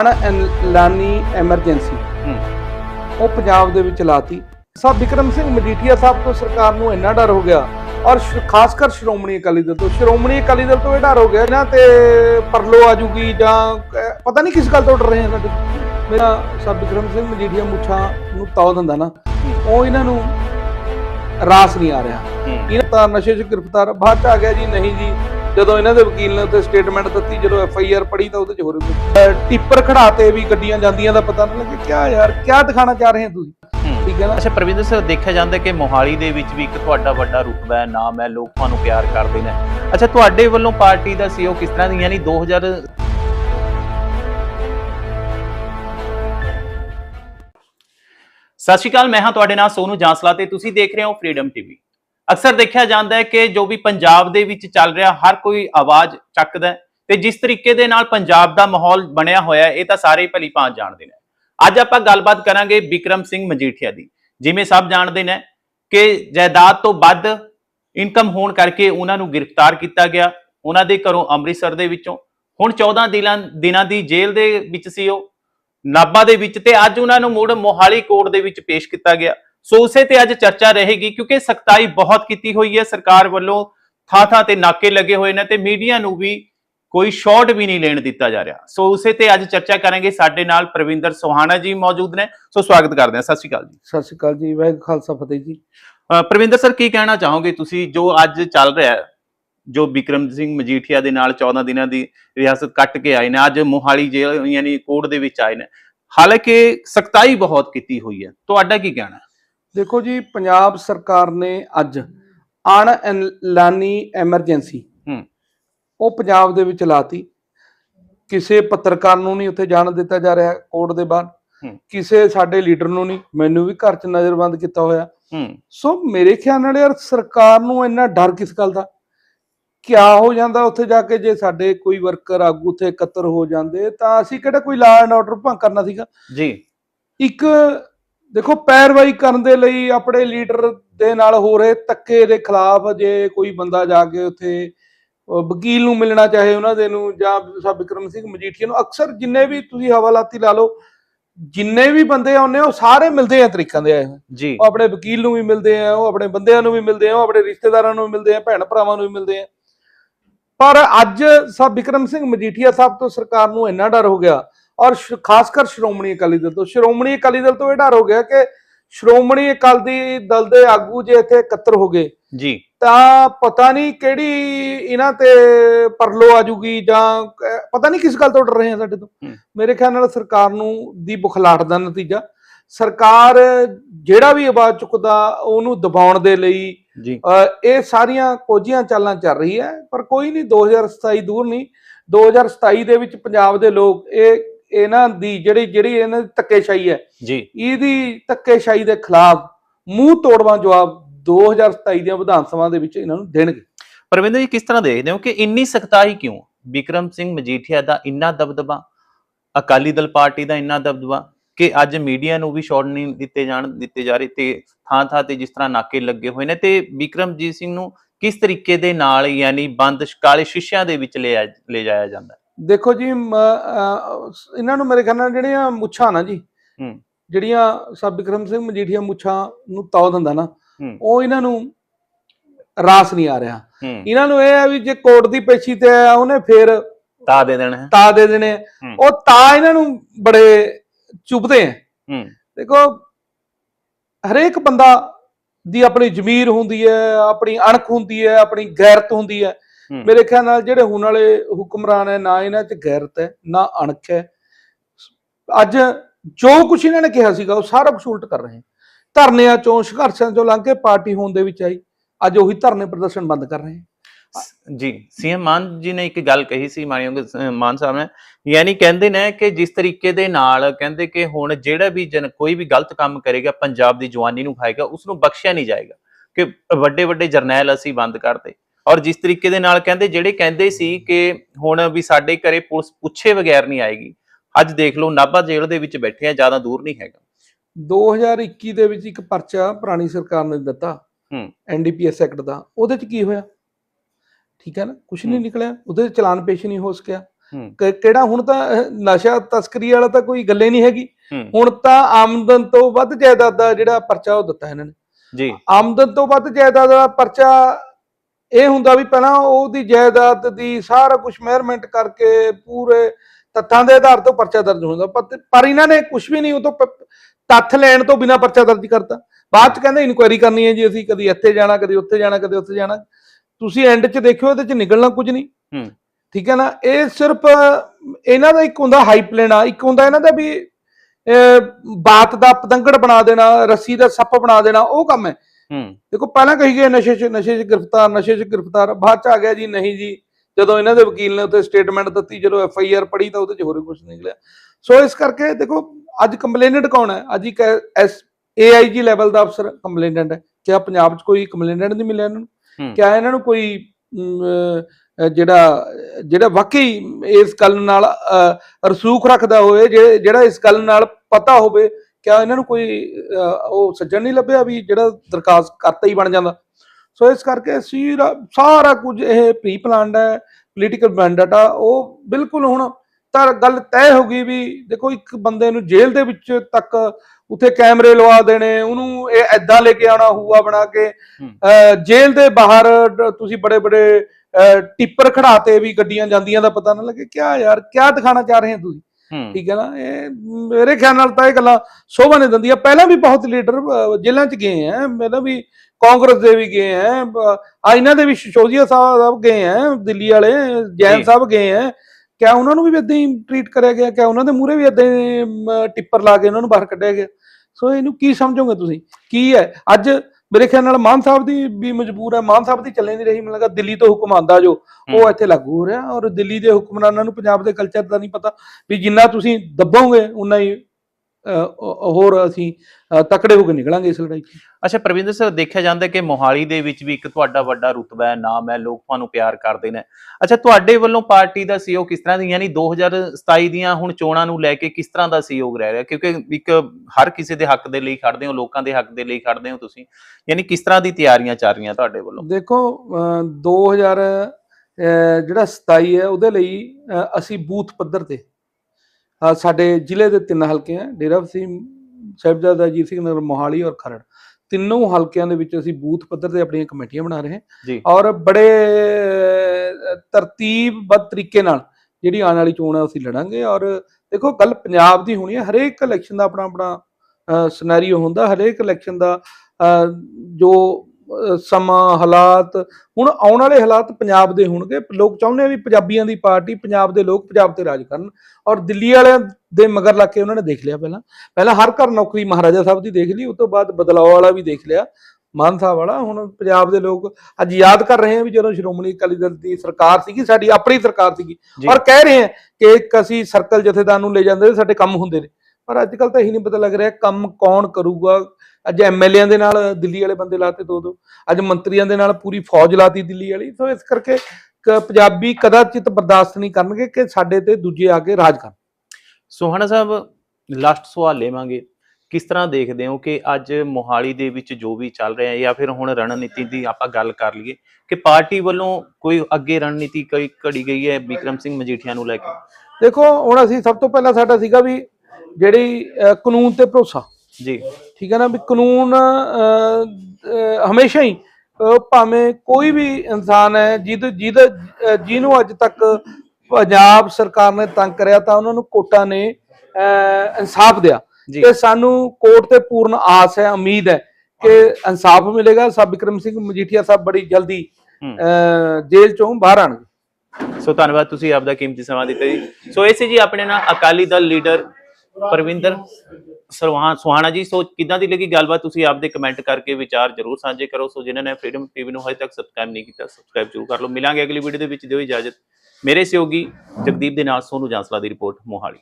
ਐਲਾਨੀ emergency. ਉਹ ਪੰਜਾਬ ਦੇ ਵਿੱਚ ਲਾਤੀ। ਸਾਹਿਬ ਵਿਕਰਮ ਸਿੰਘ ਮਜੀਠੀਆ ਸਾਹਿਬ ਤੋਂ ਸਰਕਾਰ ਨੂੰ ਇੰਨਾ ਡਰ ਹੋ ਗਿਆ ਔਰ ਖਾਸ ਕਰ ਸ਼੍ਰੋਮਣੀ ਅਕਾਲੀ ਦਲ ਤੋਂ। ਸ਼੍ਰੋਮਣੀ ਅਕਾਲੀ ਦਲ ਤੋਂ ਇਹ ਡਰ ਹੋ ਗਿਆ ਨਾ ਤੇ ਪਰਲੋ ਆ ਜੂਗੀ ਜਾਂ ਪਤਾ ਨਹੀਂ ਕਿਸ ਗੱਲ ਤੋਂ ਡਰ ਰਹੇ ਹਨ ਮੇਰਾ ਸਾਹਿਬ ਵਿਕਰਮ ਸਿੰਘ ਮਜੀਠੀਆ ਮੁੱਛਾਂ ਨੂੰ ਤੌ ਦਿੰਦਾ ਨਾ ਉਹ ਇਹਨਾਂ ਨੂੰ ਰਾਸ ਨਹੀਂ ਆ ਰਿਹਾ। ਇਹਨਾਂ ਤਾਂ ਨਸ਼ੇ 'ਚ ਗ੍ਰਿਫਤਾਰ। ਬਾਅਦ ਆ ਗਿਆ ਜੀ ਨਹੀਂ ਜੀ ਜਦੋਂ ਇਹਨਾਂ ਦੇ ਵਕੀਲ ਨੇ ਉੱਥੇ ਸਟੇਟਮੈਂਟ ਦਿੱਤੀ ਜਦੋਂ ਐਫ ਆਈ ਆਰ ਪੜੀ ਤਾਂ ਉਹਦੇ 'ਚ ਹੋਰ ਟਿੱਪਰ ਖੜਾਤੇ ਵੀ ਗੱਡੀਆਂ ਜਾਂਦੀਆਂ ਦਾ ਪਤਾ ਨਹੀਂ ਲੱਗੇ ਕਿਆ ਯਾਰ ਕਿਆ ਦਿਖਾਣਾ ਚਾਹ ਰਹੇ ਹੋ ਤੁਸੀਂ। ਠੀਕ ਹੈ ਨਾ? ਅੱਛਾ ਪ੍ਰਵਿੰਦਰ ਸਰ ਦੇਖਿਆ ਜਾਂਦਾ ਕਿ ਮੋਹਾਲੀ ਦੇ ਵਿੱਚ ਵੀ ਇੱਕ ਤੁਹਾਡਾ ਵੱਡਾ ਰੁਤਬਾ ਹੈ ਨਾਮ ਹੈ ਲੋਕ ਤੁਹਾਨੂੰ ਪਿਆਰ ਕਰਦੇ ਨੇ। ਅੱਛਾ ਤੁਹਾਡੇ ਵੱਲੋਂ ਪਾਰਟੀ ਦਾ ਸੀਓ ਕਿਸ ਤਰ੍ਹਾਂ ਦੀ ਯਾਨੀ 2000 ਸਤਿ ਸ਼੍ਰੀ ਅਕਾਲ ਮੈਂ ਹਾਂ ਤੁਹਾਡੇ ਨਾਲ ਸੋਨੂ ਜਾਂਸਲਾ ਤੇ ਤੁਸੀਂ ਦੇਖ ਰਹੇ ਹੋ ਫਰੀडम ਟੀਵੀ ਅਕਸਰ ਦੇਖਿਆ ਜਾਂਦਾ ਹੈ ਕਿ ਜੋ ਵੀ ਪੰਜਾਬ ਦੇ ਵਿੱਚ ਚੱਲ ਰਿਹਾ, ਹਰ ਕੋਈ ਆਵਾਜ਼ ਚੱਕਦਾ ਤੇ ਜਿਸ ਤਰੀਕੇ ਦੇ ਨਾਲ ਪੰਜਾਬ ਦਾ ਮਾਹੌਲ ਬਣਿਆ ਹੋਇਆ ਇਹ ਤਾਂ ਸਾਰੇ ਭਲੀ ਭਾਂਤ ਜਾਣਦੇ ਨੇ। ਅੱਜ ਆਪਾਂ ਗੱਲਬਾਤ ਕਰਾਂਗੇ ਵਿਕਰਮ ਸਿੰਘ ਮਜੀਠੀਆ ਦੀ। ਜਿਵੇਂ ਸਭ ਜਾਣਦੇ ਨੇ ਕਿ ਜਾਇਦਾਦ ਤੋਂ ਵੱਧ ਇਨਕਮ ਹੋਣ ਕਰਕੇ ਉਹਨਾਂ ਨੂੰ ਗ੍ਰਿਫਤਾਰ ਕੀਤਾ ਗਿਆ। ਉਹਨਾਂ ਦੇ ਘਰੋਂ ਅੰਮ੍ਰਿਤਸਰ ਦੇ ਵਿੱਚੋਂ। ਹੁਣ 14 ਦਿਨਾਂ ਦਿਨਾਂ ਦੀ ਜੇਲ੍ਹ ਦੇ ਵਿੱਚ ਸੀ ਉਹ। ਨਾਭਾ ਦੇ ਵਿੱਚ ਤੇ ਅੱਜ ਉਹਨਾਂ ਨੂੰ ਮੁੜ ਮੋਹਾਲੀ ਕੋਰਟ ਦੇ ਵਿੱਚ ਪੇਸ਼ ਕੀਤਾ ਗਿਆ। ਸੋ ਉਸੇ ਤੇ ਅੱਜ ਚਰਚਾ ਰਹੇਗੀ ਕਿਉਂਕਿ ਸਖਤਾਈ ਬਹੁਤ ਕੀਤੀ ਹੋਈ ਹੈ। ਸਰਕਾਰ ਵੱਲੋਂ ਥਾਂ ਥਾਂ ਤੇ ਨਾਕੇ ਲੱਗੇ ਹੋਏ ਨੇ ਤੇ ਮੀਡੀਆ ਨੂੰ ਵੀ ਕੋਈ ਸ਼ਾਟ ਵੀ ਨਹੀਂ ਲੈਣ ਦਿੱਤਾ ਜਾ ਰਿਹਾ। ਸੋ ਉਸੇ ਤੇ ਅੱਜ ਚਰਚਾ ਕਰਾਂਗੇ। ਸਾਡੇ ਨਾਲ ਪ੍ਰਵਿੰਦਰ ਸੁਹਾਣਾ ਜੀ ਮੌਜੂਦ ਨੇ। ਸੋ ਸਵਾਗਤ ਕਰਦੇ ਹਾਂ। ਸਤਿ ਸ਼੍ਰੀ ਅਕਾਲ ਜੀ। ਸਤਿ ਸ਼੍ਰੀ ਅਕਾਲ ਜੀ। ਵਾਹਿਗੁਰੂ ਖਾਲਸਾ ਫਤਿਹ ਜੀ। ਪ੍ਰਵਿੰਦਰ ਸਰ ਕੀ ਕਹਿਣਾ ਚਾਹੋਗੇ ਤੁਸੀਂ? ਜੋ ਅੱਜ ਚੱਲ ਰਿਹਾ ਹੈ ਜੋ ਵਿਕਰਮ ਸਿੰਘ ਮਜੀਠੀਆ ਦੇ ਨਾਲ 14 ਦਿਨਾਂ ਦੀ ਰਿਆਸਤ ਕੱਟ ਕੇ ਆਏ ਨੇ ਅੱਜ ਮੋਹਾਲੀ ਜੇਲ੍ਹ ਯਾਨੀ ਕੋਰਟ ਦੇ ਵਿੱਚ ਆਏ ਨੇ। ਹਾਲਾਂਕਿ ਸਖਤਾਈ ਬਹੁਤ ਕੀਤੀ ਹੋਈ ਹੈ। ਤੁਹਾਡਾ ਕੀ ਕਹਿਣਾ ਦੇਖੋ ਜੀ ਪੰਜਾਬ ਸਰਕਾਰ ਨੇ ਅੱਜ ਅਣ ਐਲਾਨੀ ਐਮਰਜੈਂਸੀ ਹੂੰ। ਉਹ ਪੰਜਾਬ ਦੇ ਵਿੱਚ ਲਾਤੀ। ਕਿਸੇ ਪੱਤਰਕਾਰ ਨੂੰ ਨਹੀਂ ਉੱਥੇ ਜਾਣ ਦਿੱਤਾ ਜਾ ਰਿਹਾ ਕੋਰਟ ਦੇ ਬਾਹਰ। ਕਿਸੇ ਸਾਡੇ ਲੀਡਰ ਨੂੰ ਨਹੀਂ। ਮੈਨੂੰ ਵੀ ਘਰ 'ਚ ਨਜ਼ਰਬੰਦ ਕੀਤਾ ਹੋਇਆ। ਸੋ ਮੇਰੇ ਖਿਆਲ ਨਾਲ ਯਾਰ ਸਰਕਾਰ ਨੂੰ ਇੰਨਾ ਡਰ ਕਿਸ ਗੱਲ ਦਾ? ਕਿਆ ਹੋ ਜਾਂਦਾ ਉੱਥੇ ਜਾ ਕੇ? ਜੇ ਸਾਡੇ ਕੋਈ ਵਰਕਰ ਆਗੂ ਉੱਥੇ ਇਕੱਤਰ ਹੋ ਜਾਂਦੇ ਤਾਂ ਅਸੀਂ ਕਿਹੜਾ ਕੋਈ ਲਾ ਐਂਡ ਆਰਡਰ ਭੰਗ ਕਰਨਾ ਸੀਗਾ? ਜੀ। ਇੱਕ ਦੇਖੋ ਪੈਰਵਾਈ ਕਰਨ ਦੇ ਲਈ ਆਪਣੇ ਲੀਡਰ ਦੇ ਨਾਲ ਹੋ ਰਹੇ ਧੱਕੇ ਦੇ ਖਿਲਾਫ ਜੇ ਕੋਈ ਬੰਦਾ ਜਾ ਕੇ ਉੱਥੇ ਵਕੀਲ ਨੂੰ ਮਿਲਣਾ ਚਾਹੇ ਉਹਨਾਂ ਦੇ ਨੂੰ ਜਾਂ ਸਾਹਿਬ ਵਿਕਰਮ ਸਿੰਘ ਮਜੀਠੀਆ ਨੂੰ ਅਕਸਰ ਜਿੰਨੇ ਵੀ ਤੁਸੀਂ ਹਵਾਲਾਤੀ ਲਾ ਲਓ ਜਿੰਨੇ ਵੀ ਬੰਦੇ ਆਉਂਦੇ ਉਹ ਸਾਰੇ ਮਿਲਦੇ ਆ ਤਰੀਕਾਂ ਦੇ। ਜੀ ਉਹ ਆਪਣੇ ਵਕੀਲ ਨੂੰ ਵੀ ਮਿਲਦੇ ਆ ਉਹ ਆਪਣੇ ਬੰਦਿਆਂ ਨੂੰ ਵੀ ਮਿਲਦੇ ਆ ਉਹ ਆਪਣੇ ਰਿਸ਼ਤੇਦਾਰਾਂ ਨੂੰ ਵੀ ਮਿਲਦੇ ਆ ਭੈਣ ਭਰਾਵਾਂ ਨੂੰ ਵੀ ਮਿਲਦੇ ਆ ਪਰ ਅੱਜ ਸਾਹਿਬ ਵਿਕਰਮ ਸਿੰਘ ਮਜੀਠੀਆ ਸਾਹਿਬ ਤੋਂ ਸਰਕਾਰ ਨੂੰ ਇੰਨਾ ਡਰ ਹੋ ਗਿਆ ਔਰ ਖਾਸ ਕਰ ਸ਼੍ਰੋਮਣੀ ਅਕਾਲੀ ਦਲ ਤੋਂ। ਸ਼੍ਰੋਮਣੀ ਅਕਾਲੀ ਦਲ ਤੋਂ ਇਹ ਡਰ ਹੋ ਗਿਆ ਕਿ ਸ਼੍ਰੋਮਣੀ ਅਕਾਲੀ ਦਲ ਦੇ ਆਗੂ ਜੇ ਇੱਥੇ ਇਕੱਤਰ ਹੋ ਗਏ ਜੀ। ਤਾਂ ਪਤਾ ਨਹੀਂ ਕਿਹੜੀ ਇਹਨਾਂ ਤੇ ਪਰਲੋ ਆ ਜੂਗੀ ਜਾਂ ਪਤਾ ਨਹੀਂ ਕਿਸ ਗੱਲ ਤੋਂ ਡਰ ਰਹੇ ਆ ਸਾਡੇ ਤੋਂ। ਮੇਰੇ ਖਿਆਲ ਨਾਲ ਸਰਕਾਰ ਨੂੰ ਦੀ ਬੁਖਲਾਹਟ ਦਾ ਨਤੀਜਾ। ਸਰਕਾਰ ਜਿਹੜਾ ਵੀ ਆਵਾਜ਼ ਚੁੱਕਦਾ ਉਹਨੂੰ ਦਬਾਉਣ ਦੇ ਲਈ ਇਹ ਸਾਰੀਆਂ ਕੋਝੀਆਂ ਚਾਲਾਂ ਚੱਲ ਰਹੀ ਹੈ ਪਰ ਕੋਈ ਨਹੀਂ 2027 ਦੂਰ ਨਹੀਂ। 2027 ਦੇ ਵਿੱਚ ਪੰਜਾਬ ਦੇ ਲੋਕ ਇਹ ਇਹਨਾਂ ਦੀ ਜਿਹੜੀ ਜਿਹੜੀ ਇਹਨਾਂ ਦੀ ਧੱਕੇਸ਼ਾਹੀ ਹੈ ਜੀ। ਇਹਦੀ ਧੱਕੇਸ਼ਾਹੀ ਦੇ ਖਿਲਾਫ ਮੂੰਹ ਤੋੜਵਾਂ ਜਵਾਬ 2027 ਦੀਆਂ ਵਿਧਾਨ ਸਭਾ ਦੇ ਵਿੱਚ ਇਹਨਾਂ ਨੂੰ ਦੇਣਗੇ। ਪ੍ਰਵਿੰਦਰ ਜੀ ਕਿਸ ਤਰ੍ਹਾਂ ਦੇਖਦੇ ਹੋ ਕਿ ਇੰਨੀ ਸਖਤਾਈ ਕਿਉਂ? ਵਿਕਰਮ ਸਿੰਘ ਮਜੀਠੀਆ ਦਾ ਇੰਨਾ ਦਬਦਬਾ ਅਕਾਲੀ ਦਲ ਪਾਰਟੀ ਦਾ ਇੰਨਾ ਦਬਦਬਾ ਕਿ ਅੱਜ ਮੀਡੀਆ ਨੂੰ ਵੀ ਸ਼ਾਟ ਨਹੀਂ ਦਿੱਤੇ ਜਾਣ ਦਿੱਤੇ ਜਾ ਰਹੇ ਤੇ ਥਾਂ ਥਾਂ ਤੇ ਜਿਸ ਤਰ੍ਹਾਂ ਨਾਕੇ ਲੱਗੇ ਹੋਏ ਨੇ ਤੇ ਵਿਕਰਮਜੀਤ ਸਿੰਘ ਨੂੰ ਕਿਸ ਤਰੀਕੇ ਦੇ ਨਾਲ ਯਾਨੀ ਬੰਦ ਕਾਲੇ ਸ਼ੀਸ਼ਿਆਂ ਦੇ ਵਿੱਚ ਲੈ ਲੈ ਜਾਇਆ ਜਾਂਦਾ? ਦੇਖੋ ਜੀ ਇਹਨਾਂ ਨੂੰ ਮੇਰੇ ਖਿਆਲ ਨਾਲ ਜਿਹੜੀਆਂ ਮੁੱਛਾਂ ਨਾ ਜੀ ਹੂੰ। ਜਿਹੜੀਆਂ ਸਬ ਵਿਕਰਮ ਸਿੰਘ ਮਜੀਠੀਆ ਮੁੱਛਾਂ ਨੂੰ ਤੌ ਦਿੰਦਾ ਨਾ। ਉਹ ਇਹਨਾਂ ਨੂੰ ਰਾਸ ਨਹੀਂ ਆ ਰਿਹਾ ਇਹਨਾਂ ਨੂੰ ਇਹ ਹੈ ਵੀ ਜੇ ਕੋਰਟ ਦੀ ਪੇਸ਼ੀ ਤੇ ਆਇਆ ਉਹਨੇ ਫੇਰ ਤਾਂ ਦੇ ਦੇਣਾ ਹੈ ਤਾ ਦੇ ਦੇਣੇ। ਉਹ ਤਾਂ ਇਹਨਾਂ ਨੂੰ ਬੜੇ ਚੁਭਦੇ ਆ ਹੂੰ ਦੇਖੋ ਹਰੇਕ ਬੰਦਾ ਦੀ ਆਪਣੀ ਜ਼ਮੀਰ ਹੁੰਦੀ ਹੈ ਆਪਣੀ ਅਣਖ ਹੁੰਦੀ ਹੈ ਆਪਣੀ ਗੈਰਤ ਹੁੰਦੀ ਹੂੰ। ਮੇਰੇ ਖਿਆਲ ਨਾਲ ਜਿਹੜੇ ਹੁਣ ਵਾਲੇ ਹੁਕਮਰਾਨ ਹੈ ਨਾ ਇਹਨਾਂ 'ਚ ਗੈਰਤ ਹੈ ਨਾ ਅਣਖ ਹੈ। ਅੱਜ ਜੋ ਕੁਝ ਇਹਨਾਂ ਨੇ ਕਿਹਾ ਸੀਗਾ ਉਹ ਸਾਰਾ ਕੁਝ ਉਲਟ ਕਰ ਰਹੇ ਧਰਨਿਆਂ ਚੋਂ ਸੰਘਰਸ਼ਾਂ ਚੋਂ ਲੰਘ ਕੇ ਪਾਰਟੀ ਹੋਣ ਦੇ ਵਿੱਚ ਆਈ। ਅੱਜ ਉਹੀ ਧਰਨੇ ਪ੍ਰਦਰਸ਼ਨ ਬੰਦ ਕਰ ਰਹੇ ਜੀ ਸੀਐਮ ਮਾਨ ਜੀ ਨੇ ਇੱਕ ਗੱਲ ਕਹੀ ਸੀ ਮਾਨਯੋਗ ਮਾਨ ਸਾਹਿਬ ਨੇ ਯਾਨੀ ਕਹਿੰਦੇ ਨੇ ਕਿ ਜਿਸ ਤਰੀਕੇ ਦੇ ਨਾਲ ਕਹਿੰਦੇ ਕਿ ਹੁਣ ਜਿਹੜਾ ਵੀ ਜਨ ਕੋਈ ਵੀ ਗਲਤ ਕੰਮ ਕਰੇਗਾ ਪੰਜਾਬ ਦੀ ਜਵਾਨੀ ਨੂੰ ਖਾਏਗਾ ਉਸ ਨੂੰ ਬਖਸ਼ਿਆ ਨਹੀਂ ਜਾਏਗਾ। ਕਿ ਵੱਡੇ ਵੱਡੇ ਜਰਨੈਲ ਅਸੀਂ ਬੰਦ ਕਰਤੇ ਔਰ ਜਿਸ ਤਰੀਕੇ ਦੇ ਨਾਲ ਕਹਿੰਦੇ ਜਿਹੜੇ ਕਹਿੰਦੇ ਸੀ ਕਿ ਹੁਣ ਵੀ ਸਾਡੇ ਘਰੇ ਪੁਲਿਸ ਪੁੱਛੇ ਬਗੈਰ ਨਹੀਂ ਆਏਗੀ ਅੱਜ ਦੇਖ ਲਓ ਨਾਭਾ ਜੇਲ੍ਹ ਦੇ ਵਿੱਚ ਬੈਠੇ ਆ ਜ਼ਿਆਦਾ ਦੂਰ ਨਹੀਂ ਹੈਗਾ। 2021 ਦੇ ਵਿੱਚ ਇੱਕ ਪਰਚਾ ਪੁਰਾਣੀ ਸਰਕਾਰ ਨੇ ਦਿੱਤਾ ਹੂੰ। ਐਨਡੀਪੀਐਸ ਐਕਟ ਦਾ ਉਹਦੇ ਚ ਕੀ ਹੋਇਆ? ਠੀਕ ਹੈ ਨਾ ਕੁਝ ਨਹੀਂ। ਨਿਕਲਿਆ ਉਹਦੇ ਚ ਚਲਾਨ ਪੇਸ਼ ਨਹੀਂ ਹੋ ਸਕਿਆ। ਕਿਹੜਾ ਹੁਣ ਤਾਂ ਨਸ਼ਾ ਤਸਕਰੀ ਵਾਲਾ ਤਾਂ ਕੋਈ ਗੱਲੇ ਨਹੀਂ ਹੈਗੀ। ਹੁਣ ਤਾਂ ਆਮਦਨ ਤੋਂ ਵੱਧ ਜਾਇਦਾਦ ਦਾ ਜਿਹੜਾ ਪਰਚਾ ਉਹ ਦਿੱਤਾ ਇਹਨਾਂ ਨੇ। ਜੀ। ਆਮਦਨ ਤੋਂ ਵੱਧ ਜਾਇਦਾਦ ਦਾ ਪਰਚਾ ਇਹ ਹੁੰਦਾ ਵੀ ਪਹਿਲਾਂ ਉਹਦੀ ਜਾਇਦਾਦ ਦੀ ਸਾਰਾ ਕੁਝ ਮੈਅਰਮੈਂਟ ਕਰਕੇ ਪੂਰੇ ਤੱਥਾਂ ਦੇ ਆਧਾਰ ਤੋਂ ਪਰਚਾ ਦਰਜ ਹੁੰਦਾ। ਪਰ- ਇਹਨਾਂ ਨੇ ਕੁਝ ਵੀ ਨਹੀਂ ਉਹ ਤੋਂ ਤੱਥ ਲੈਣ ਤੋਂ ਬਿਨਾ ਪਰਚਾ ਦਰਜ ਕਰਤਾ। ਬਾਅਦ ਚ ਕਹਿੰਦੇ ਇਨਕੁਆਇਰੀ ਕਰਨੀ ਹੈ ਜੀ ਅਸੀਂ ਕਦੀ ਇੱਥੇ ਜਾਣਾ ਕਦੀ ਉੱਥੇ ਜਾਣਾ ਕਦੀ ਉੱਥੇ ਜਾਣਾ। ਤੁਸੀਂ ਐਂਡ 'ਚ ਦੇਖਿਓ ਇਹਦੇ 'ਚ ਨਿਕਲਣਾ ਕੁਝ ਨਹੀਂ। ਠੀਕ ਹੈ ਨਾ? ਇਹ ਸਿਰਫ ਇਹਨਾਂ ਦਾ ਇੱਕ ਹੁੰਦਾ ਹਾਈਪ ਲੈਣਾ ਇੱਕ ਹੁੰਦਾ ਇਹਨਾਂ ਦਾ ਵੀ ਬਾਤ ਦਾ ਪਤੰਗੜ ਬਣਾ ਦੇਣਾ ਰੱਸੀ ਦਾ ਸੱਪ ਬਣਾ ਦੇਣਾ ਉਹ ਕੰਮ ਹੂੰ। ਦੇਖੋ ਪਹਿਲਾਂ ਕਹੀ ਗਏ ਨਸ਼ੇ 'ਚ ਨਸ਼ੇ 'ਚ ਗ੍ਰਿਫਤਾਰ ਨਸ਼ੇ 'ਚ ਗ੍ਰਿਫਤਾਰ। ਬਾਅਦ 'ਚ ਆ ਗਿਆ ਜੀ ਨਹੀਂ ਜੀ। ਜਦੋਂ ਇਹਨਾਂ ਦੇ ਵਕੀਲ ਨੇ ਉੱਤੇ ਸਟੇਟਮੈਂਟ ਦਿੱਤੀ ਜਦੋਂ ਐਫ ਆਈ ਆਰ ਪੜੀ ਤਾਂ ਉਹਦੇ 'ਚ ਹੋਰ ਕੁਝ ਨਿਕਲਿਆ। ਸੋ ਇਸ ਕਰਕੇ ਦੇਖੋ ਅੱਜ ਕੰਪਲੇਨੈਂਟ ਕੌਣ ਹੈ? ਅੱਜ ਇੱਕ ਐਸ ਏਆਈਜੀ ਲੈਵਲ ਦਾ ਅਫਸਰ ਕੰਪਲੇਨੈਂਟ ਹੈ। ਕਿਆ ਪੰਜਾਬ 'ਚ ਕੋਈ ਕੰਪਲੇਨੈਂਟ ਨਹੀਂ ਮਿਲਿਆ ਇਹਨਾਂ ਨੂੰ? ਕਿਆ ਇਹਨਾਂ ਨੂੰ ਕੋਈ ਜਿਹੜਾ ਜਿਹੜਾ ਵਾਕਈ ਇਸ ਗੱਲ ਨਾਲ ਰਸੂਖ ਰੱਖਦਾ ਹੋਵੇ ਜਿਹੜਾ ਇਸ ਗੱਲ ਨਾਲ ਪਤਾ ਹੋਵੇ ਕਿਆ ਇਹਨਾਂ ਨੂੰ ਕੋਈ ਉਹ ਸੱਜਣ ਨਹੀਂ ਲੱਭਿਆ ਵੀ ਜਿਹੜਾ ਦਰਖਾਸਤ ਕਰਤਾ ਹੀ ਬਣ ਜਾਂਦਾ। ਸੋ ਇਸ ਕਰਕੇ ਸੀਰਾ- ਕੁਝ ਇਹ ਪ੍ਰੀ ਪਲਾਨਡ ਹੈ ਪੋਲੀਟੀਕਲ ਮੈਂਡੇਟ ਉਹ ਬਿਲਕੁਲ ਹੁਣ ਤਾਂ ਗੱਲ ਤੈਅ ਹੋ ਗਈ ਵੀ ਦੇਖੋ ਇੱਕ ਬੰਦੇ ਨੂੰ ਜੇਲ੍ਹ ਦੇ ਵਿੱਚ ਤੱਕ ਉੱਥੇ ਕੈਮਰੇ ਲਵਾ ਦੇਣੇ ਉਹਨੂੰ ਇਹ ਐਦਾਂ ਲੈ ਕੇ ਆਉਣਾ ਹੂਆ ਬਣਾ ਕੇ। ਜੇਲ੍ਹ ਦੇ ਬਾਹਰ ਤੁਸੀਂ ਬੜੇ ਬੜੇ ਟਿੱਪਰ ਖੜਾਤੇ ਵੀ ਗੱਡੀਆਂ ਜਾਂਦੀਆਂ ਦਾ ਪਤਾ ਨਾ ਲੱਗੇ। ਕਿਆ ਯਾਰ ਕਿਆ ਦਿਖਾਣਾ ਚਾਹ ਰਹੇ ਹੋ ਤੁਸੀਂ? ਠੀਕ ਹੈ ਨਾ? ਇਹ ਮੇਰੇ ਖਿਆਲ ਨਾਲ ਤਾਂ ਇਹ ਗੱਲਾਂ ਸ਼ੋਭਾ ਨੇ ਦਿੰਦੀਆਂ। ਪਹਿਲਾਂ ਵੀ ਬਹੁਤ ਲੀਡਰ ਜੇਲ੍ਹਾਂ 'ਚ ਗਏ ਹੈ। ਪਹਿਲਾਂ ਵੀ ਕਾਂਗਰਸ ਦੇ ਵੀ ਗਏ ਬ- ਆ ਇਹਨਾਂ ਦੇ ਵੀ ਸ਼ੋਜੀਆ ਸਾਹਿਬ ਗਏ ਹੈ ਦਿੱਲੀ ਵਾਲੇ ਜੈਨ। ਸਾਹਿਬ ਗਏ ਹੈ। ਕਿਆ ਉਹਨਾਂ ਨੂੰ ਵੀ ਇਦਾਂ ਹੀ ਟ੍ਰੀਟ ਕਰਿਆ ਗਿਆ? ਕਿਆ ਉਹਨਾਂ ਦੇ ਮੂਹਰੇ ਵੀ ਇਦਾਂ ਟਿੱਪਰ ਲਾ ਕੇ ਉਹਨਾਂ ਨੂੰ ਬਾਹਰ ਕੱਢਿਆ ਗਿਆ? ਸੋ ਇਹਨੂੰ ਕੀ ਸਮਝੋਗੇ ਤੁਸੀਂ? ਕੀ ਹੈ? ਅੱਜ ਮੇਰੇ ਖਿਆਲ ਨਾਲ ਮਾਨ ਸਾਹਿਬ ਦੀ ਵੀ ਮਜਬੂਰ ਹੈ ਮਾਨ ਸਾਹਿਬ ਦੀ ਚੱਲੇ ਨਹੀਂ ਰਹੀ ਮੈਨੂੰ ਲੱਗਾ ਦਿੱਲੀ ਤੋਂ ਹੁਕਮ ਆਂਦਾ ਜੋ ਉਹ। ਇੱਥੇ ਲਾਗੂ ਹੋ ਰਿਹਾ ਔਰ ਦਿੱਲੀ ਦੇ ਹੁਕਮਰਾਨਾਂ ਨੂੰ ਪੰਜਾਬ ਦੇ ਕਲਚਰ ਦਾ ਨਹੀਂ ਪਤਾ ਵੀ ਜਿੰਨਾ ਤੁਸੀਂ ਦੱਬੋਗੇ ਉਨਾ ਹੀ ਹੋਰ ਅਸੀਂ ਤਕੜੇ ਹੋ ਕੇ ਨਿਕਲਾਂਗੇ ਇਸ ਲੜਾਈ 'ਚ। ਅੱਛਾ ਪ੍ਰਵਿੰਦਰ ਸਰ ਦੇਖਿਆ ਜਾਂਦਾ ਕਿ ਮੋਹਾਲੀ ਦੇ ਵਿੱਚ ਵੀ ਇੱਕ ਤੁਹਾਡਾ ਵੱਡਾ ਰੁਤਬਾ ਹੈ ਨਾਮ ਹੈ ਲੋਕ ਤੁਹਾਨੂੰ ਪਿਆਰ ਕਰਦੇ ਨੇ। ਅੱਛਾ ਤੁਹਾਡੇ ਵੱਲੋਂ ਪਾਰਟੀ ਦਾ ਸੀਓ ਕਿਸ ਤਰ੍ਹਾਂ ਦੀ ਯਾਨੀ 2027 ਦੀਆਂ ਹੁਣ ਚੋਣਾਂ ਨੂੰ ਲੈ ਕੇ ਕਿਸ ਤਰ੍ਹਾਂ ਦਾ ਸਹਿਯੋਗ ਰਹਿ ਰਿਹਾ? ਕਿਉਂਕਿ ਇੱਕ ਹਰ ਕਿਸੇ ਦੇ ਹੱਕ ਦੇ ਲਈ ਖੜਦੇ ਹੋ ਲੋਕਾਂ ਦੇ ਹੱਕ ਦੇ ਲਈ ਖੜਦੇ ਹੋ ਤੁਸੀਂ। ਯਾਨੀ ਕਿਸ ਤਰ੍ਹਾਂ ਦੀ ਤਿਆਰੀਆਂ ਚੱਲ ਰਹੀਆਂ ਤੁਹਾਡੇ ਵੱਲੋਂ? ਦੇਖੋ ਅਹ, 2000 ਅਹ, ਜਿਹੜਾ 27 ਹੈ ਉਹਦੇ ਲਈ ਅਸੀਂ ਬੂਥ ਪੱਧਰ ਤੇ ਸਾਡੇ ਜ਼ਿਲ੍ਹੇ ਦੇ ਤਿੰਨ ਹਲਕੇ ਆ ਡੇਰਾ ਸਿੰਘ ਸਾਹਿਬਜ਼ਾਦਾ ਅਜੀਤ ਸਿੰਘ ਨਗਰ ਮੋਹਾਲੀ ਔਰ ਖਰੜ। ਤਿੰਨੋਂ ਹਲਕਿਆਂ ਦੇ ਵਿੱਚ ਅਸੀਂ ਬੂਥ ਪੱਧਰ ਤੇ ਆਪਣੀਆਂ ਕਮੇਟੀਆਂ ਬਣਾ ਰਹੇ ਹਾਂ ਔਰ ਬੜੇ ਤਰਤੀਬਬੱਧ ਤਰੀਕੇ ਨਾਲ ਜਿਹੜੀ ਆਉਣ ਵਾਲੀ ਚੋਣ ਹੈ ਅਸੀਂ ਲੜਾਂਗੇ ਔਰ ਦੇਖੋ ਗੱਲ ਪੰਜਾਬ ਦੀ ਹੋਣੀ ਹੈ ਹਰੇਕ ਇਲੈਕਸ਼ਨ ਦਾ ਆਪਣਾ ਆਪਣਾ ਸਿਨੈਰੀਓ ਹੁੰਦਾ ਹਰੇਕ ਇਲੈਕਸ਼ਨ ਦਾ ਜੋ ਸਮਾਂ ਹਾਲਾਤ ਹੁਣ ਆਉਣ ਵਾਲੇ ਹਾਲਾਤ ਪੰਜਾਬ ਦੇ ਹੋਣਗੇ। ਲੋਕ ਚਾਹੁੰਦੇ ਆ ਵੀ ਪੰਜਾਬੀਆਂ ਦੀ ਪਾਰਟੀ ਪੰਜਾਬ ਦੇ ਲੋਕ ਪੰਜਾਬ ਤੇ ਰਾਜ ਕਰਨ ਔਰ ਦਿੱਲੀ ਵਾਲਿਆਂ ਦੇ ਮਗਰ ਲੱਗ ਕੇ ਉਹਨਾਂ ਨੇ ਦੇਖ ਲਿਆ ਪਹਿਲਾਂ। ਪਹਿਲਾਂ ਹਰ ਘਰ ਨੌਕਰੀ ਮਹਾਰਾਜਾ ਸਾਹਿਬ ਦੀ ਦੇਖ ਲਈ ਉਸ ਤੋਂ ਬਾਅਦ ਬਦਲਾਅ ਵਾਲਾ ਵੀ ਦੇਖ ਲਿਆ ਮਾਨ ਸਾਹਿਬ ਵਾਲਾ। ਹੁਣ ਪੰਜਾਬ ਦੇ ਲੋਕ ਅੱਜ ਯਾਦ ਕਰ ਰਹੇ ਆ ਵੀ ਜਦੋਂ ਸ਼੍ਰੋਮਣੀ ਅਕਾਲੀ ਦਲ ਦੀ ਸਰਕਾਰ ਸੀਗੀ ਸਾਡੀ ਆਪਣੀ ਸਰਕਾਰ ਸੀਗੀ। ਔਰ ਕਹਿ ਰਹੇ ਆ ਕਿ ਅਸੀਂ ਸਰਕਲ ਜਥੇਦਾਰ ਨੂੰ ਲੈ ਜਾਂਦੇ ਸਾਡੇ ਕੰਮ ਹੁੰਦੇ ਨੇ। ਪਰ ਅੱਜ ਕੱਲ ਤਾਂ ਇਹੀ ਨਹੀਂ ਪਤਾ ਲੱਗ ਰਿਹਾ ਕੰਮ ਕੌਣ ਕਰੂਗਾ। ਅੱਜ ਐਮਐਲਏਆਂ ਦੇ ਨਾਲ ਦਿੱਲੀ ਵਾਲੇ ਬੰਦੇ ਲਾਤੇ ਦੋ ਦੋ। ਅੱਜ ਮੰਤਰੀਆਂ ਦੇ ਨਾਲ ਪੂਰੀ ਫੌਜ ਲਾਤੀ ਦਿੱਲੀ ਵਾਲੀ। ਸੋ ਇਸ ਕਰਕੇ ਪੰਜਾਬੀ ਕਦਾਚਿਤ ਬਰਦਾਸ਼ਤ ਨਹੀਂ ਕਰਨਗੇ ਕਿ ਸਾਡੇ ਤੇ ਦੂਜੇ ਆ ਕੇ ਰਾਜ ਕਰਨ। ਸੋਹਣਾ ਸਾਹਿਬ ਲਾਸਟ ਸਵਾਲ ਲੇਵਾਂਗੇ। ਕਿਸ ਤਰ੍ਹਾਂ ਦੇਖਦੇ ਹੋ ਕਿ ਅੱਜ ਮੋਹਾਲੀ ਦੇ ਵਿੱਚ ਜੋ ਵੀ ਚੱਲ ਰਿਹਾ ਹੈ ਜਾਂ ਫਿਰ ਹੁਣ ਰਣਨੀਤੀ ਦੀ ਆਪਾਂ ਗੱਲ ਕਰ ਲਈਏ ਕਿ ਪਾਰਟੀ ਵੱਲੋਂ ਕੋਈ ਅੱਗੇ ਰਣਨੀਤੀ ਕੋਈ ਘੜੀ ਗਈ ਹੈ ਵਿਕਰਮ ਸਿੰਘ ਮਜੀਠੀਆ ਨੂੰ ਲੈ ਕੇ? ਦੇਖੋ ਹੁਣ ਅਸੀਂ ਸਭ ਤੋਂ ਪਹਿਲਾਂ ਸਾਡਾ ਸੀਗਾ ਵੀ ਜਿਹੜੀ ਕਾਨੂੰਨ ਤੇ ਭਰੋਸਾ। ਜੀ। ਠੀਕ ਹੈ ਨਾ ਵੀ ਕਾਨੂੰਨ ਹਮੇਸ਼ਾ ਹੀ ਭਾਵੇਂ ਕੋਈ ਵੀ ਇਨਸਾਨ ਹੈ ਜਿਹਦ ਜਿਹਦ ਜਿਹਨੂੰ ਅੱਜ ਤੱਕ ਪੰਜਾਬ ਸਰਕਾਰ ਨੇ ਤੰਗ ਕਰਿਆ ਤਾਂ ਉਹਨਾਂ ਨੂੰ ਕੋਰਟਾਂ ਨੇ ਇਨਸਾਫ ਦਿਆ। ਤੇ ਸਾਨੂੰ ਕੋਰਟ ਤੇ ਪੂਰਨ ਆਸ ਹੈ ਉਮੀਦ ਹੈ ਕਿ ਇਨਸਾਫ ਮਿਲੇਗਾ। ਸਭ ਵਿਕਰਮ ਸਿੰਘ ਮਜੀਠੀਆ ਸਾਹਿਬ ਬੜੀ ਜਲਦੀ ਜੇਲ੍ਹ ਚੋਂ ਬਾਹਰ ਆਣਗੇ ਸੋ ਧੰਨਵਾਦ ਤੁਸੀਂ ਆਪਦਾ ਕੀਮਤੀ ਸਮਾਂ ਦਿੱਤਾ ਜੀ। ਸੋ ਇਸੇ ਜੀ ਆਪਣੇ ਨਾਲ ਅਕਾਲੀ ਦਲ ਲੀਡਰ ਪਰਵਿੰਦਰ ਸਰਵਾਨ ਸੁਹਾਣਾ ਜੀ, ਸੋ ਕਿਦਾਂ ਦੀ ਲੱਗੀ ਗੱਲਬਾਤ? ਤੁਸੀਂ ਆਪਦੇ ਕਮੈਂਟ ਕਰਕੇ ਵਿਚਾਰ ਜਰੂਰ ਸਾਂਝੇ ਕਰੋ। ਸੋ ਜਿਨ੍ਹਾਂ ਨੇ ਫਰੀडम ਟੀਵੀ ਨੂੰ ਹਜੇ ਤੱਕ ਸਬਸਕ੍ਰਾਈਬ ਨਹੀਂ ਕੀਤਾ ਸਬਸਕ੍ਰਾਈਬ ਜਰੂਰ ਕਰ ਲਓ। ਮਿਲਾਂਗੇ ਅਗਲੀ ਵੀਡੀਓ ਦੇ ਵਿੱਚ। ਦਿਓ ਇਜਾਜ਼ਤ। ਮੇਰੇ ਸਹਿਯੋਗੀ ਜਗਦੀਪ ਦੇ ਨਾਲ ਸੋਨੂ ਜਾਂਸਲਾ ਦੀ ਰਿਪੋਰਟ ਮੋਹਾਲੀ।